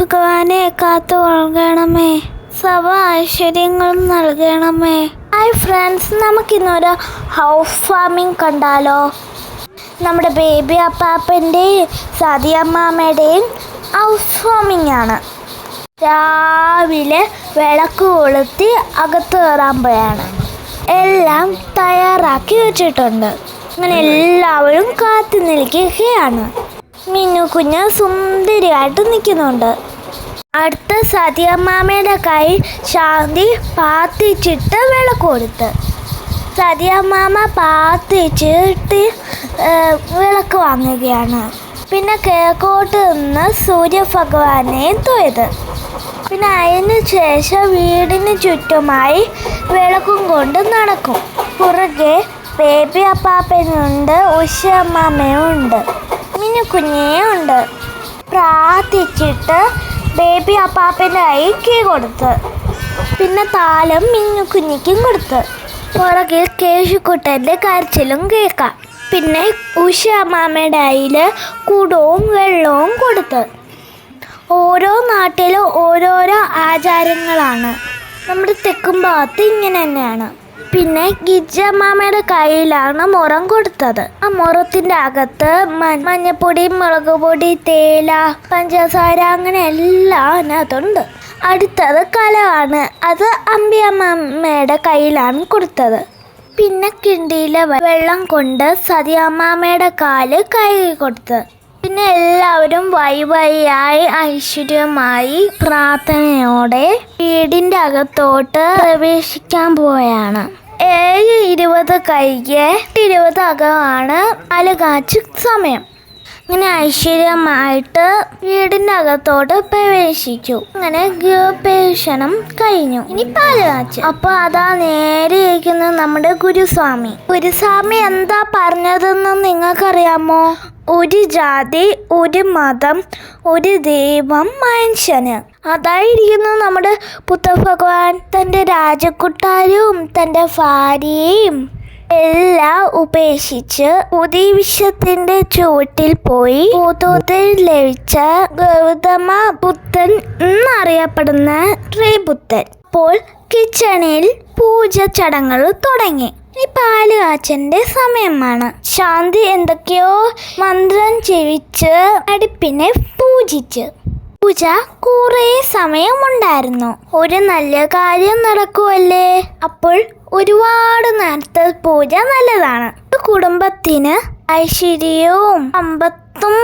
ഭഗവാനെ കാത്തു നൽകണമേ സവ ഐശ്വര്യങ്ങളും നൽകണമേ. ഹായ് ഫ്രണ്ട്സ് നമുക്കിന്നൊരു ഹൗസ് ഫാമിംഗ് കണ്ടാലോ? നമ്മുടെ ബേബി അപ്പാപ്പന്റെയും സതിയമ്മാമ്മയുടെയും ഹൗസ് ഫാമിംഗ് ആണ്. രാവിലെ വിളക്ക് കൊളുത്തി അകത്ത് കയറാൻ പോയാണ്. എല്ലാം തയ്യാറാക്കി വെച്ചിട്ടുണ്ട്. അങ്ങനെ എല്ലാവരും കാത്തു നിൽക്കുകയാണ്. മിന്നു കുഞ്ഞ് സുന്ദരിയായിട്ട് നിൽക്കുന്നുണ്ട്. അടുത്ത സതിയമ്മാമ്മയുടെ കൈ ശാന്തി പാത്തിച്ചിട്ട് വിളക്ക് കൊടുത്ത്. സതിയമ്മാമ്മ പാത്തിച്ചിട്ട് വിളക്ക് വാങ്ങുകയാണ്. പിന്നെ കിഴക്കോട്ട് നിന്ന് സൂര്യഭഗവാനെ തൊഴുത്. പിന്നെ അതിന് ശേഷം വീടിന് ചുറ്റുമായി വിളക്കും കൊണ്ട് നടക്കും. പുറകെ ബേബി അപ്പാപ്പനുണ്ട് ഉഷയമ്മാമ്മയും ഉണ്ട് മിനു ഉണ്ട് പ്രാർത്ഥിച്ചിട്ട് ബേബി അപ്പാപ്പനായി കൈ കൊടുത്ത്. പിന്നെ താലം മിന്നു കുഞ്ഞിക്കും കൊടുത്ത്. പുറകിൽ കേശുക്കുട്ടന്റെ കരച്ചിലും കേൾക്കാം. പിന്നെ ഉഷ അമ്മാമ്മയുടെ അയിൽ കുടവും വെള്ളവും കൊടുത്ത്. ഓരോ നാട്ടിലും ഓരോരോ ആചാരങ്ങളാണ്. നമ്മുടെ തെക്കും ഭാഗത്ത് ഇങ്ങനെ തന്നെയാണ്. പിന്നെ ഗിജമ്മാമ്മയുടെ കയ്യിലാണ് മുറം കൊടുത്തത്. ആ മുറത്തിന്റെ അകത്ത് മഞ്ഞപ്പൊടി മുളക് പൊടി തേല പഞ്ചസാര അങ്ങനെ എല്ലാം അതിനകത്തുണ്ട്. അടുത്തത് കലമാണ്. അത് അമ്പിയമ്മയുടെ കയ്യിലാണ് കൊടുത്തത്. പിന്നെ കിണ്ടിയിലെ വെള്ളം കൊണ്ട് സതിയമ്മാമ്മയുടെ കാൽ കഴുകി കൊടുത്ത് പിന്നെ എല്ലാവരും വൈ വൈയായി ഐശ്വര്യമായി പ്രാർത്ഥനയോടെ വീടിന്റെ അകത്തോട്ട് പ്രവേശിക്കാൻ പോയാണ് ഏഴ് ഇരുപത് കൈകെ ഇരുപത് അകമാണ് പാൽ കാച്ച് സമയം. അങ്ങനെ ഐശ്വര്യമായിട്ട് വീടിന്റെ അകത്തോട്ട് പ്രവേശിച്ചു. അങ്ങനെ ഗൃഹപ്രവേശനം കഴിഞ്ഞു. ഇനി പാൽ കാച്ച്. അപ്പൊ അതാ നേരെ ഇരിക്കുന്നത് നമ്മുടെ ഗുരുസ്വാമി. ഗുരുസ്വാമി എന്താ പറഞ്ഞതെന്ന് നിങ്ങൾക്കറിയാമോ? ഒരു ജാതി ഒരു മതം ഒരു ദൈവം മനുഷ്യന്. അതായിരിക്കുന്നു നമ്മുടെ പുത്രഭഗവാൻ. തന്റെ രാജകുട്ടാരും തന്റെ ഭാര്യയും എല്ലാം ഉപേക്ഷിച്ച് വിഷത്തിന്റെ ചുവട്ടിൽ പോയി ഭൂതോത്തിൽ ലഭിച്ച ഗൗതമ ബുദ്ധൻ എന്നറിയപ്പെടുന്ന ശ്രീബുദ്ധൻ അപ്പോൾ കിച്ചണിൽ പൂജ ചടങ്ങുകൾ തുടങ്ങി. ഈ പാൽ കാച്ചന്റെ സമയമാണ്. ശാന്തി എന്തൊക്കെയോ മന്ത്രം ചെവിച്ച് അടുപ്പിനെ പൂജിച്ച്. പൂജ കുറേ സമയമുണ്ടായിരുന്നു. ഒരു നല്ല കാര്യം നടക്കുമല്ലേ അപ്പോൾ ഒരുപാട് നേരത്തെ പൂജ നല്ലതാണ്. കുടുംബത്തിന് ഐശ്വര്യവും സമ്പത്തും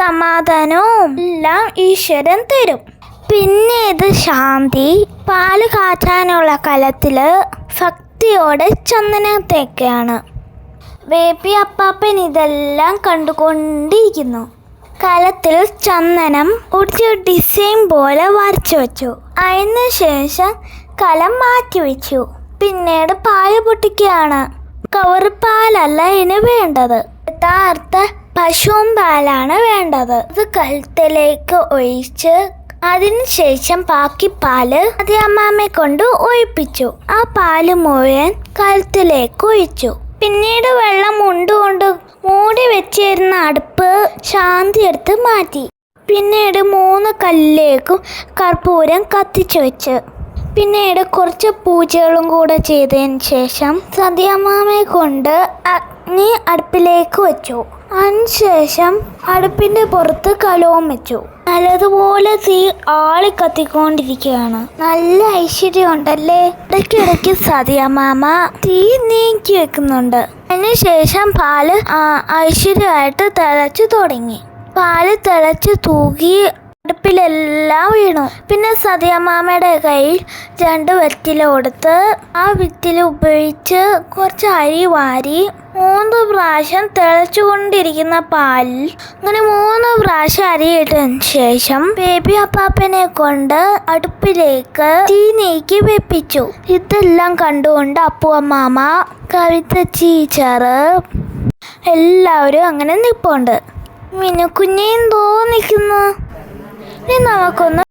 സമാധാനവും എല്ലാം ഈശ്വരൻ തരും. പിന്നെ ഇത് ശാന്തി പാൽ കാച്ചാനുള്ള കലത്തിൽ ഭക്തിയോടെ ചന്ദനത്തേക്കാണ്. ബേബി അപ്പാപ്പൻ ഇതെല്ലാം കണ്ടുകൊണ്ടിരിക്കുന്നു. കലത്തിൽ ചന്ദനം ഒരു ഡിസൈൻ പോലെ വരച്ചു വെച്ചു. അതിന് ശേഷം കലം മാറ്റി വെച്ചു. പിന്നീട് പാൽ പൊട്ടിക്കുകയാണ്. കവർ പാലല്ല ഇതിന് വേണ്ടത്. യഥാർത്ഥ പശുവും പാലാണ് വേണ്ടത്. അത് കലത്തിലേക്ക് ഒഴിച്ച് അതിനുശേഷം ബാക്കി പാൽ അതിയമ്മാമ്മയെ കൊണ്ട് ഒഴിപ്പിച്ചു. ആ പാൽ മുഴുവൻ കലത്തിലേക്ക് ഒഴിച്ചു. പിന്നീട് വെള്ളം ഉണ്ടുകൊണ്ട് മൂടി വെച്ചിരുന്ന അടുപ്പ് ശാന്തി എടുത്ത് മാറ്റി. പിന്നീട് മൂന്ന് കല്ലിലേക്കും കർപ്പൂരം കത്തിച്ചു വെച്ച്. പിന്നീട് കുറച്ച് പൂജകളും കൂടെ ചെയ്തതിന് ശേഷം സതിയമ്മാമയെ കൊണ്ട് അഗ്നി അടുപ്പിലേക്ക് വെച്ചു. അതിനുശേഷം അടുപ്പിന്റെ പുറത്ത് കലവും വെച്ചു. നല്ലതുപോലെ തീ ആളി കത്തിക്കൊണ്ടിരിക്കുകയാണ്. നല്ല ഐശ്വര്യം ഉണ്ടല്ലേ ഇടയ്ക്കിടയ്ക്ക് മാമ. തീ നീക്കി വെക്കുന്നുണ്ട്. അതിനുശേഷം പാൽ ഐശ്വര്യമായിട്ട് തിളച്ചു തുടങ്ങി. പാൽ തിളച്ച് തൂകി അടുപ്പിലെല്ലാം വീണു. പിന്നെ സതിയമ്മാമ്മയുടെ കയ്യിൽ രണ്ട് വെറ്റില കൊടുത്ത് ആ വിത്തില ഉപയോഗിച്ച് കുറച്ച് അരി വാരി മൂന്ന് പ്രാവശ്യം തിളച്ചുകൊണ്ടിരിക്കുന്ന പാലിൽ അങ്ങനെ മൂന്ന് പ്രാവശ്യം അരിയിട്ടതിന് ശേഷം ബേബി അപ്പാപ്പനെ കൊണ്ട് അടുപ്പിലേക്ക് തീ നീക്കി വെപ്പിച്ചു. ഇതെല്ലാം കണ്ടുകൊണ്ട് അപ്പു അമ്മാമ കവിത ടീച്ചറ് എല്ലാവരും അങ്ങനെ നിൽപ്പുണ്ട് レナはこの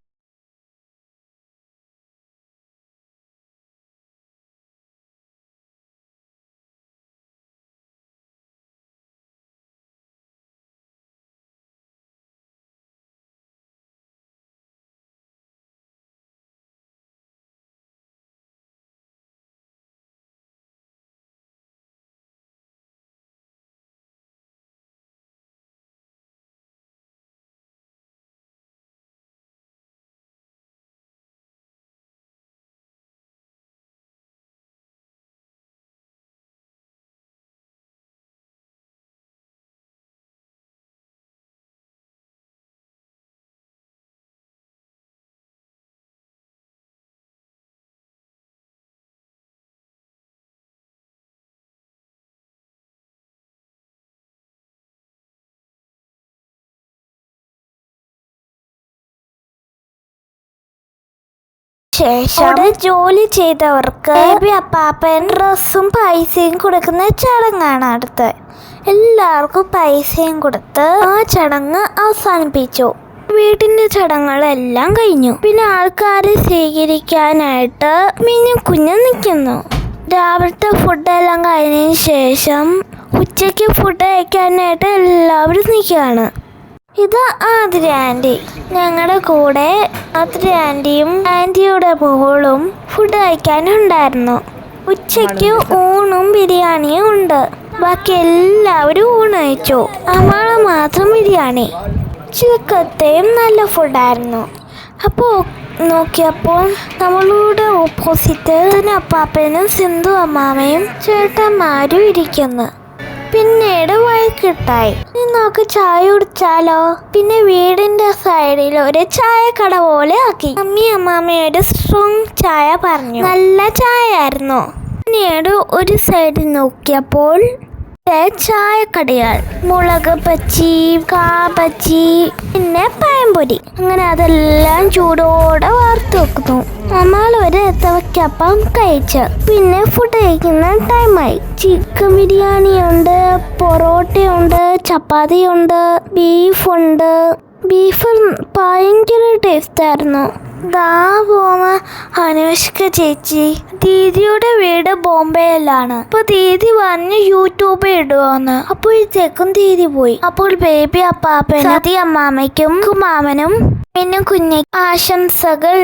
ശേഷം അവിടെ ജോലി ചെയ്തവർക്ക് ബേബി അപ്പാപ്പൻ ഡ്രസ്സും പൈസയും കൊടുക്കുന്ന ചടങ്ങാണ് അടുത്ത്. എല്ലാവർക്കും പൈസയും കൊടുത്ത് ആ ചടങ്ങ് അവസാനിപ്പിച്ചു. വീട്ടിന്റെ ചടങ്ങുകളെല്ലാം കഴിഞ്ഞു. പിന്നെ ആൾക്കാരെ സ്വീകരിക്കാനായിട്ട് മിഞ്ഞും കുഞ്ഞ് നിൽക്കുന്നു. രാവിലത്തെ ഫുഡെല്ലാം കഴിഞ്ഞതിന് ശേഷം ഉച്ചയ്ക്ക് ഫുഡ് കഴിക്കാനായിട്ട് എല്ലാവരും നിൽക്കുകയാണ്. ഇത് ആതിര ആന്റി. ഞങ്ങളുടെ കൂടെ ആതിര ആന്റിയും ആന്റിയുടെ മോളും ഫുഡ് കഴിക്കാനുണ്ടായിരുന്നു. ഉച്ചയ്ക്ക് ഊണും ബിരിയാണിയും ഉണ്ട്. ബാക്കി എല്ലാവരും ഊണ് കഴിച്ചു. അമ്മ മാത്രം ബിരിയാണി. ചുരുക്കത്തെയും നല്ല ഫുഡായിരുന്നു അപ്പോൾ നോക്കിയപ്പോൾ നമ്മളുടെ ഓപ്പോസിറ്റ് അപ്പാപ്പനും സിന്ധു അമ്മാമയും ചേട്ടന്മാരും ഇരിക്കുന്നു. പിന്നീട് വൈകിട്ടായി നമുക്ക് ചായ കുടിച്ചാലോ? പിന്നെ വീടിന്റെ സൈഡിൽ ഒരു ചായ കട പോലെ ആക്കി. അമ്മി അമ്മാമ്മയുടെ സ്ട്രോങ് ചായ പറഞ്ഞു. നല്ല ചായ ആയിരുന്നു. പിന്നീട് ഒരു സൈഡിൽ നോക്കിയപ്പോൾ ഇവിടെ ചായക്കടയാൾ. മുളക് പച്ചി കാ പച്ചി പിന്നെ പഴംപൊരി. അങ്ങനെ അതെല്ലാം ചൂടോടെ വാർത്ത് വെക്കുന്നു. നമ്മൾ ഒരു എത്തവയ്ക്കപ്പം കഴിച്ച് പിന്നെ ഫുഡ് കഴിക്കുന്ന ടൈമായി ചിക്കൻ ബിരിയാണി ഉണ്ട് പൊറോട്ടയുണ്ട് ചപ്പാത്തിയുണ്ട് ബീഫുണ്ട് ബീഫ് ഭയങ്കര ടേസ്റ്റ് ആയിരുന്നു. ദാ പോന്ന. അനുഷ്ക ചേച്ചി ദീദിയുടെ വീട് ബോംബെയിലാണ്. അപ്പൊ ദീദി പറഞ്ഞ് യൂട്യൂബിൽ ഇടുവോന്ന്. അപ്പോഴത്തേക്കും ദീദി പോയി. അപ്പോൾ ബേബി അപ്പാപ്പനും സതി അമ്മാമയ്ക്കും കുമാമനും പിന്നെ കുഞ്ഞ ആശംസകൾ.